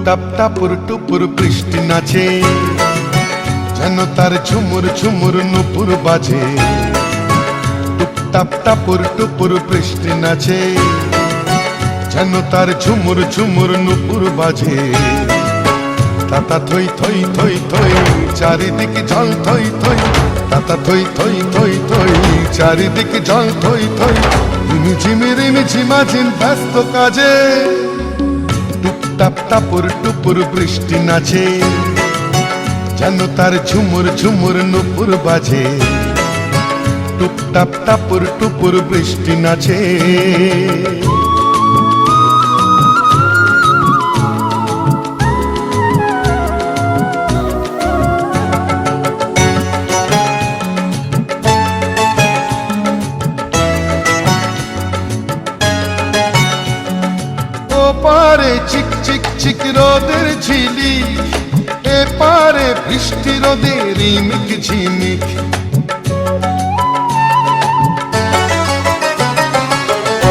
টুপটাপ টাপুর টুপুর বৃষ্টি নাচে। যেন তার ঝুমুর ঝুমুর নুপুর বাজে। টুপটাপ টাপুর টুপুর বৃষ্টি নাচে। যেন তার ঝুমুর ঝুমুর নুপুর বাজে। তাতা থই থই থই থই, চারিদিকে জল থই থই। তাতা থই থই থই থই, চারিদিকে জল থই থই। রিমি ঝিমি রিমি ঝিমাঝিম ব্যস্ত কাজে। টুপটাপ টাপুর টুপুর বৃষ্টি নাচে। যেন তার ঝুমুর ঝুমুর নুপুর বাজে। টুপটাপ টাপুর টুপুর বৃষ্টি নাচে। পারে চিক চিক চিক রোদের ঝিলি এ পারে বৃষ্টি রোদের রিমিক ঝিমিক।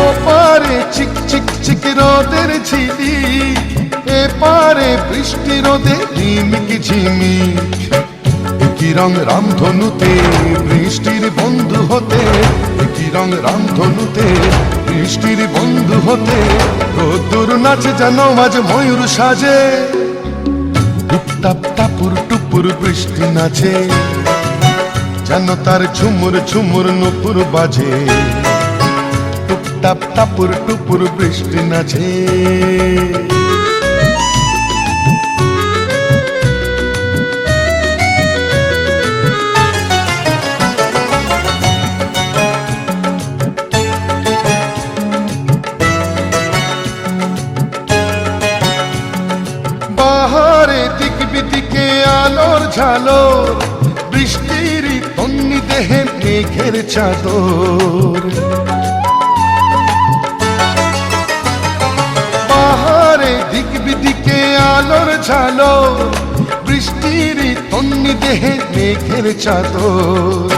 ও পারে চিক চিক চিক রোদের ঝিলি এ পারে বৃষ্টি রিমিক ঝিমিক। কি রং রামধনুতে বৃষ্টির বন্ধু হতে রং রামধনুতে বৃষ্টির বন্ধু হতে রোদ্দুর নাচে যেন আজ ময়ূর সাজে। টুপটাপ টাপুর টুপুর বৃষ্টি নাচে। যেন তার ঝুমুর ঝুমুর নুপুর বাজে। টুপটাপ টাপুর টুপুর বৃষ্টি নাচে। ঝালো, বৃষ্টির তন্নি দেহে মেঘের চাদর। বাহারে দিক বিদিকে আলোর ঝালো, বৃষ্টির তন্নি দেহে মেঘের চাদর।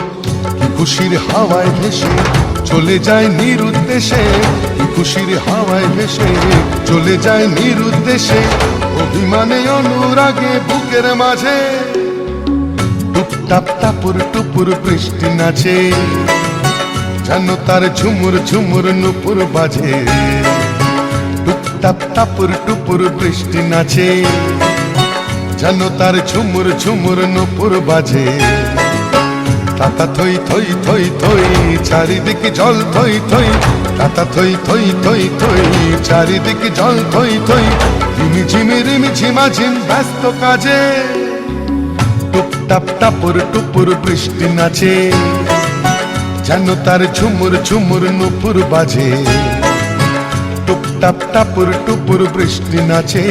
খুশির হাওয়ায় ভেসে চলে যায় নিরুদ্দেশে খুশির হাওয়ায় ভেসে চলে যায় নিরুদ্দেশে অভিমানে অনুরাগে বুকের মাঝে। টুপটাপ টাপুর টুপুর বৃষ্টি নাচে। যেন তার ঝুমুর ঝুমুর নুপুর বাজে। টুপটাপ টাপুর টুপুর বৃষ্টি নাচে। যেন তার ঝুমুর ঝুমুর নুপুর বাজে। তাতা থই থই থই থই, চারিদিকে জল থই থই। তাতা থই থই থই থই, চারিদিকে জল থই থই। রিমি ঝিমি রিমি ঝিমা ঝিম ব্যস্ত কাজে। টুপটাপ টাপুর টুপুর বৃষ্টি নাচে। যেন তার ঝুমুর ঝুমুর নুপুর বাজে। টুপটাপ টাপুর টুপুর বৃষ্টি নাচে।